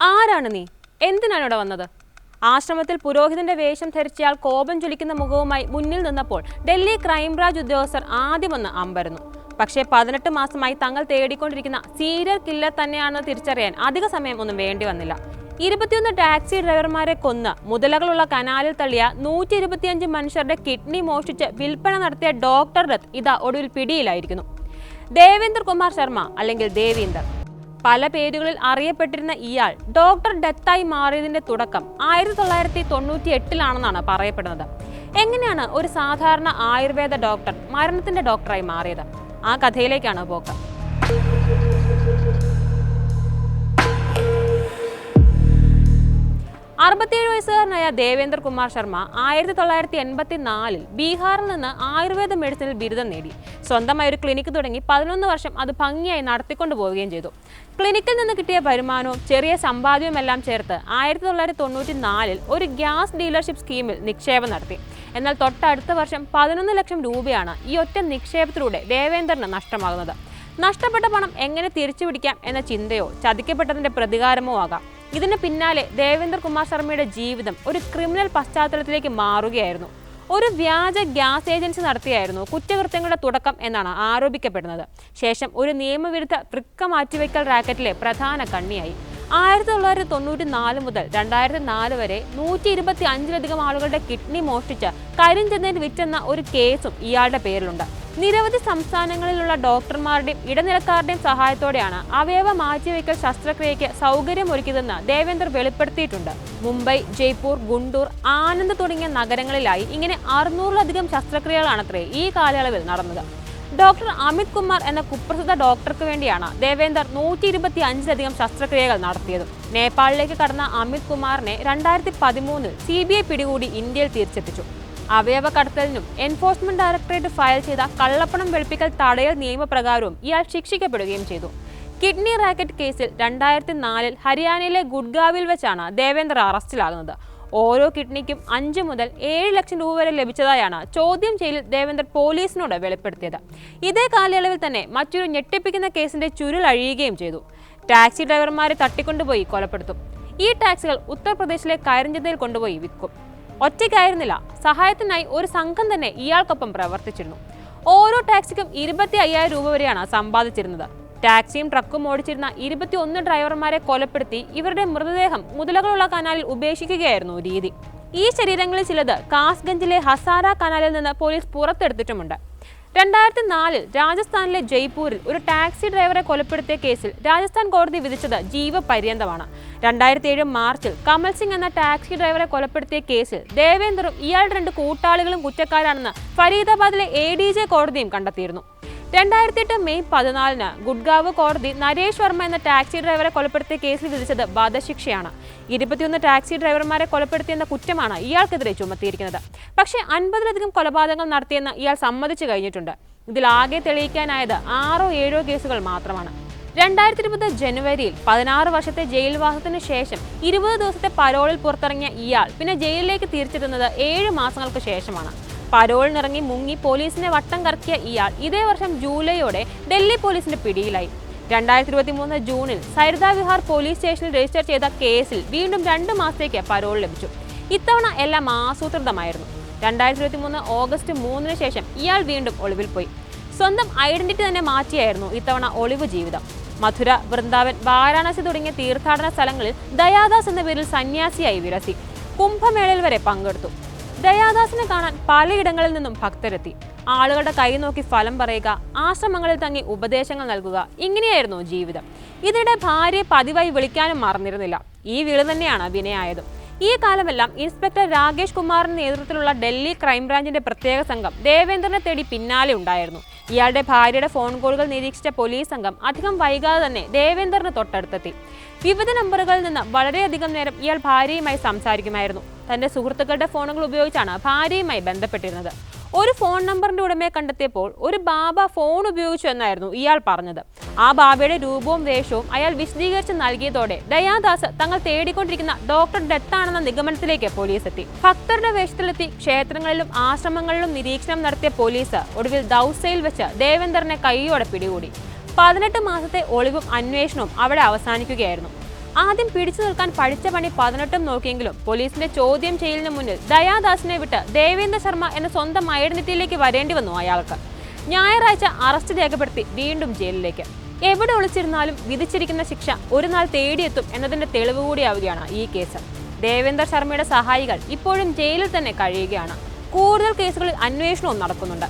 ആരാണ് നീ? എന്തിനാണ് ഇവിടെ വന്നത്? ആശ്രമത്തിൽ പുരോഹിതന്റെ വേഷം ധരിച്ചയാൾ കോപം ചൊലിക്കുന്ന മുഖവുമായി മുന്നിൽ നിന്നപ്പോൾ ഡൽഹി ക്രൈംബ്രാഞ്ച് ഉദ്യോഗസ്ഥർ ആദ്യം ആദ്യമൊന്ന് അമ്പരന്നു. പക്ഷേ പതിനെട്ട് മാസമായി തങ്ങൾ തേടിക്കൊണ്ടിരിക്കുന്ന സീരിയൽ കില്ലർ തന്നെയാണെന്ന് തിരിച്ചറിയാൻ അധിക സമയം ഒന്നും വേണ്ടി വന്നില്ല. ഇരുപത്തിയൊന്ന് ടാക്സി ഡ്രൈവർമാരെ കൊന്ന് മുതലകളുള്ള കനാലിൽ തള്ളിയ നൂറ്റി ഇരുപത്തിയഞ്ച് മനുഷ്യരുടെ കിഡ്നി മോഷ്ടിച്ച് വിൽപ്പന നടത്തിയ ഡോക്ടർ രത് ഇതാ ഒടുവിൽ പിടിയിലായിരിക്കുന്നു. ദേവേന്ദർ കുമാർ ശർമ്മ അല്ലെങ്കിൽ ദേവീന്ദർ. പല പേരുകളിൽ അറിയപ്പെട്ടിരുന്ന ഇയാൾ ഡോക്ടർ ഡെത്തായി മാറിയതിന്റെ തുടക്കം ആയിരത്തി തൊള്ളായിരത്തി തൊണ്ണൂറ്റി എട്ടിലാണെന്നാണ് പറയപ്പെടുന്നത്. എങ്ങനെയാണ് ഒരു സാധാരണ ആയുർവേദ ഡോക്ടർ മരണത്തിന്റെ ഡോക്ടറായി മാറിയത്? ആ കഥയിലേക്കാണ് പോക്ക്. അറുപത്തിയേഴ് വയസ്സുകാരനായ ദേവേന്ദർ കുമാർ ശർമ്മ ആയിരത്തി തൊള്ളായിരത്തി എൺപത്തി നാലിൽ ബീഹാറിൽ നിന്ന് ആയുർവേദ മെഡിസിനിൽ ബിരുദം നേടി. സ്വന്തമായി ഒരു ക്ലിനിക്ക് തുടങ്ങി പതിനൊന്ന് വർഷം അത് ഭംഗിയായി നടത്തിക്കൊണ്ടു പോവുകയും ചെയ്തു. ക്ലിനിക്കിൽ നിന്ന് കിട്ടിയ വരുമാനവും ചെറിയ സമ്പാദ്യവും എല്ലാം ചേർത്ത് ആയിരത്തി തൊള്ളായിരത്തി തൊണ്ണൂറ്റി നാലിൽ ഒരു ഗ്യാസ് ഡീലർഷിപ്പ് സ്കീമിൽ നിക്ഷേപം നടത്തി. എന്നാൽ തൊട്ടടുത്ത വർഷം പതിനൊന്ന് ലക്ഷം രൂപയാണ് ഈ ഒറ്റ നിക്ഷേപത്തിലൂടെ ദേവേന്ദ്രന് നഷ്ടമാകുന്നത്. നഷ്ടപ്പെട്ട പണം എങ്ങനെ തിരിച്ചു പിടിക്കാം എന്ന ചിന്തയോ ചതിക്കപ്പെട്ടതിന്റെ പ്രതികാരമോ ആകാം. ഇതിന് പിന്നാലെ ദേവേന്ദർ കുമാർ ശർമ്മയുടെ ജീവിതം ഒരു ക്രിമിനൽ പശ്ചാത്തലത്തിലേക്ക് മാറുകയായിരുന്നു. ഒരു വ്യാജ ഗ്യാസ് ഏജൻസി നടത്തിയായിരുന്നു കുറ്റകൃത്യങ്ങളുടെ തുടക്കം എന്നാണ് ആരോപിക്കപ്പെടുന്നത്. ശേഷം ഒരു നിയമവിരുദ്ധ വൃക്ക മാറ്റിവെക്കൽ റാക്കറ്റിലെ പ്രധാന കണ്ണിയായി. ആയിരത്തി തൊള്ളായിരത്തി തൊണ്ണൂറ്റി നാല് മുതൽ രണ്ടായിരത്തി നാല് വരെ നൂറ്റി ഇരുപത്തി അഞ്ചിലധികം ആളുകളുടെ കിഡ്നി മോഷ്ടിച്ച് കരിഞ്ചന്തയിൽ വിറ്റെന്ന ഒരു കേസും ഇയാളുടെ പേരിലുണ്ട്. നിരവധി സംസ്ഥാനങ്ങളിലുള്ള ഡോക്ടർമാരുടെയും ഇടനിലക്കാരുടെയും സഹായത്തോടെയാണ് അവയവ മാറ്റിവെക്കൽ ശസ്ത്രക്രിയയ്ക്ക് സൗകര്യമൊരുക്കിയതെന്ന് ദേവേന്ദർ വെളിപ്പെടുത്തിയിട്ടുണ്ട്. മുംബൈ ജയ്പൂർ ഗുണ്ടൂർ ആനന്ദ് തുടങ്ങിയ നഗരങ്ങളിലായി ഇങ്ങനെ അറുന്നൂറിലധികം ശസ്ത്രക്രിയകളാണത്രേ ഈ കാലയളവിൽ നടന്നത്. ഡോക്ടർ അമിത് കുമാർ എന്ന കുപ്രസിദ്ധ ഡോക്ടർക്ക് വേണ്ടിയാണ് ദേവേന്ദർ നൂറ്റി ഇരുപത്തി അഞ്ചിലധികം ശസ്ത്രക്രിയകൾ നടത്തിയത്. നേപ്പാളിലേക്ക് കടന്ന അമിത് കുമാറിനെ രണ്ടായിരത്തി പതിമൂന്നിൽ സി ബി ഐ പിടികൂടി ഇന്ത്യയിൽ തിരിച്ചെത്തിച്ചു. അവയവ കടത്തലിനും എൻഫോഴ്സ്മെന്റ് ഡയറക്ടറേറ്റ് ഫയൽ ചെയ്ത കള്ളപ്പണം വെളുപ്പിക്കൽ തടയൽ നിയമപ്രകാരവും ഇയാൾ ശിക്ഷിക്കപ്പെടുകയും ചെയ്തു. കിഡ്നി റാക്കറ്റ് കേസിൽ രണ്ടായിരത്തി നാലിൽ ഹരിയാനയിലെ ഗുഡ്ഗാവിൽ വെച്ചാണ് ദേവേന്ദ്ര അറസ്റ്റിലാകുന്നത്. ഓരോ കിഡ്നിക്കും അഞ്ച് മുതൽ ഏഴ് ലക്ഷം രൂപ വരെ ലഭിച്ചതായാണ് ചോദ്യം ചെയ്യൽ ദേവേന്ദ്ര പോലീസിനോട് വെളിപ്പെടുത്തിയത്. ഇതേ കാലയളവിൽ തന്നെ മറ്റൊരു ഞെട്ടിപ്പിക്കുന്ന കേസിന്റെ ചുരുൾ അഴിയുകയും ചെയ്തു. ടാക്സി ഡ്രൈവർമാരെ തട്ടിക്കൊണ്ടുപോയി കൊലപ്പെടുത്തും. ഈ ടാക്സികൾ ഉത്തർപ്രദേശിലെ കയറിഞ്ചന്തയിൽ കൊണ്ടുപോയി വിൽക്കും. ഒറ്റയ്ക്കായിരുന്നില്ല. സഹായത്തിനായി ഒരു സംഘം തന്നെ ഇയാൾക്കൊപ്പം പ്രവർത്തിച്ചിരുന്നു. ഓരോ ടാക്സിക്കും ഇരുപത്തി അയ്യായിരം രൂപ വരെയാണ് സമ്പാദിച്ചിരുന്നത്. ടാക്സിയും ട്രക്കും ഓടിച്ചിരുന്ന ഇരുപത്തി ഒന്ന് ഡ്രൈവർമാരെ കൊലപ്പെടുത്തി ഇവരുടെ മൃതദേഹം മുതലകളുള്ള കനാലിൽ ഉപേക്ഷിക്കുകയായിരുന്നു രീതി. ഈ ശരീരങ്ങളിൽ ചിലത് കാസ്ഗഞ്ചിലെ ഹസാര കനാലിൽ നിന്ന് പോലീസ് പുറത്തെടുത്തിട്ടുമുണ്ട്. രണ്ടായിരത്തി നാലിൽ രാജസ്ഥാനിലെ ജയ്പൂരിൽ ഒരു ടാക്സി ഡ്രൈവറെ കൊലപ്പെടുത്തിയ കേസിൽ രാജസ്ഥാൻ കോടതി വിധിച്ചത് ജീവപര്യന്തമാണ്. രണ്ടായിരത്തി ഏഴ് മാർച്ചിൽ കമൽ സിംഗ് എന്ന ടാക്സി ഡ്രൈവറെ കൊലപ്പെടുത്തിയ കേസിൽ ദേവേന്ദറും ഇയാളുടെ രണ്ട് കൂട്ടാളികളും കുറ്റക്കാരാണെന്ന് ഫരീദാബാദിലെ എ ഡി ജെ കോടതിയും കണ്ടെത്തിയിരുന്നു. രണ്ടായിരത്തി എട്ട് മെയ് പതിനാലിന് ഗുഡ്ഗാവ് കോടതി നരേഷ് വർമ്മ എന്ന ടാക്സി ഡ്രൈവറെ കൊലപ്പെടുത്തിയ കേസിൽ വിധിച്ചത് വധശിക്ഷയാണ്. ഇരുപത്തിയൊന്ന് ടാക്സി ഡ്രൈവർമാരെ കൊലപ്പെടുത്തിയെന്ന കുറ്റമാണ് ഇയാൾക്കെതിരെ ചുമത്തിയിരിക്കുന്നത്. പക്ഷേ അൻപതിലധികം കൊലപാതകങ്ങൾ നടത്തിയെന്ന് ഇയാൾ സമ്മതിച്ചു കഴിഞ്ഞിട്ടുണ്ട്. ഇതിൽ ആകെ തെളിയിക്കാനായത് ആറോ ഏഴോ കേസുകൾ മാത്രമാണ്. രണ്ടായിരത്തി ഇരുപത് ജനുവരിയിൽ പതിനാറ് വർഷത്തെ ജയിൽവാസത്തിന് ശേഷം ഇരുപത് ദിവസത്തെ പരോളിൽ പുറത്തിറങ്ങിയ ഇയാൾ പിന്നെ ജയിലിലേക്ക് തിരിച്ചെത്തുന്നത് ഏഴ് മാസങ്ങൾക്ക് ശേഷമാണ്. പരോളിനിറങ്ങി മുങ്ങി പോലീസിനെ വട്ടം കറക്കിയ ഇയാൾ ഇതേ വർഷം ജൂലൈയോടെ ഡൽഹി പോലീസിന്റെ പിടിയിലായി. രണ്ടായിരത്തി ഇരുപത്തി മൂന്ന് ജൂണിൽ സരിത വിഹാർ പോലീസ് സ്റ്റേഷനിൽ രജിസ്റ്റർ ചെയ്ത കേസിൽ വീണ്ടും രണ്ട് മാസത്തേക്ക് പരോൾ ലഭിച്ചു. ഇത്തവണ എല്ലാം ആസൂത്രിതമായിരുന്നു. രണ്ടായിരത്തി ഇരുപത്തി മൂന്ന് ഓഗസ്റ്റ് മൂന്നിന് ശേഷം ഇയാൾ വീണ്ടും ഒളിവിൽ പോയി. സ്വന്തം ഐഡന്റിറ്റി തന്നെ മാറ്റിയായിരുന്നു ഇത്തവണ ഒളിവ് ജീവിതം. മധുര വൃന്ദാവൻ വാരാണസി തുടങ്ങിയ തീർത്ഥാടന സ്ഥലങ്ങളിൽ ദയാദാസ് എന്ന പേരിൽ സന്യാസിയായി വിരസി. കുംഭമേളയിൽ വരെ പങ്കെടുത്തു. ദയാദാസിനെ കാണാൻ പലയിടങ്ങളിൽ നിന്നും ഭക്തരെത്തി. ആളുകളുടെ കൈ നോക്കി ഫലം പറയുക ആശ്രമങ്ങളിൽ തങ്ങി ഉപദേശങ്ങൾ നൽകുക ഇങ്ങനെയായിരുന്നു ജീവിതം. ഇതിനിടെ ഭാര്യയെ പതിവായി വിളിക്കാനും മറന്നിരുന്നില്ല. ഈ വിളി തന്നെയാണ് വിനയായതും ഈ കാലമെല്ലാം ഇൻസ്പെക്ടർ രാകേഷ് കുമാറിന്റെ നേതൃത്വത്തിലുള്ള ഡൽഹി ക്രൈംബ്രാഞ്ചിന്റെ പ്രത്യേക സംഘം ദേവേന്ദ്രനെ തേടി പിന്നാലെ ഉണ്ടായിരുന്നു. ഇയാളുടെ ഭാര്യയുടെ ഫോൺ കോളുകൾ നിരീക്ഷിച്ച പോലീസ് സംഘം അധികം വൈകാതെ തന്നെ ദേവേന്ദ്രന് തൊട്ടടുത്തെത്തി. വിവിധ നമ്പറുകളിൽ നിന്ന് വളരെയധികം നേരം ഇയാൾ ഭാര്യയുമായി സംസാരിക്കുമായിരുന്നു. തന്റെ സുഹൃത്തുക്കളുടെ ഫോണുകൾ ഉപയോഗിച്ചാണ് ഭാര്യയുമായി ബന്ധപ്പെട്ടിരുന്നത്. ഒരു ഫോൺ നമ്പറിന്റെ ഉടമയെ കണ്ടെത്തിയപ്പോൾ ഒരു ബാബ ഫോൺ ഉപയോഗിച്ചു എന്നായിരുന്നു ഇയാൾ പറഞ്ഞത്. ആ ബാബയുടെ രൂപവും വേഷവും അയാൾ വിശദീകരിച്ച് നൽകിയതോടെ ദയാദാസ് തങ്ങൾ തേടിക്കൊണ്ടിരിക്കുന്ന ഡോക്ടർ ഡെത്താണെന്ന നിഗമനത്തിലേക്ക് പോലീസ് എത്തി ഭക്തരുടെ വേഷത്തിലെത്തി ക്ഷേത്രങ്ങളിലും ആശ്രമങ്ങളിലും നിരീക്ഷണം നടത്തിയ പോലീസ് ഒടുവിൽ ദൗസയിൽ വെച്ച് ദേവേന്ദറിനെ കൈയോടെ പിടികൂടി. പതിനെട്ട് മാസത്തെ ഒളിവും അന്വേഷണവും അവിടെ അവസാനിക്കുകയായിരുന്നു. ആദ്യം പിടിച്ചു നിൽക്കാൻ പഠിച്ച പണി പതിനെട്ടും നോക്കിയെങ്കിലും പോലീസിന്റെ ചോദ്യം ചെയ്യലിന് മുന്നിൽ ദയാദാസിനെ വിട്ട് ദേവേന്ദ്ര ശർമ്മ എന്ന സ്വന്തം ഐഡന്റിറ്റിയിലേക്ക് വരേണ്ടി വന്നു അയാൾക്ക്. ഞായറാഴ്ച അറസ്റ്റ് രേഖപ്പെടുത്തി വീണ്ടും ജയിലിലേക്ക്. എവിടെ ഒളിച്ചിരുന്നാലും വിധിച്ചിരിക്കുന്ന ശിക്ഷ ഒരു നാൾ തേടിയെത്തും എന്നതിന്റെ തെളിവ് കൂടിയാവുകയാണ് ഈ കേസ്. ദേവേന്ദ്ര ശർമ്മയുടെ സഹായികൾ ഇപ്പോഴും ജയിലിൽ തന്നെ കഴിയുകയാണ്. കൂടുതൽ കേസുകളിൽ അന്വേഷണവും നടക്കുന്നുണ്ട്.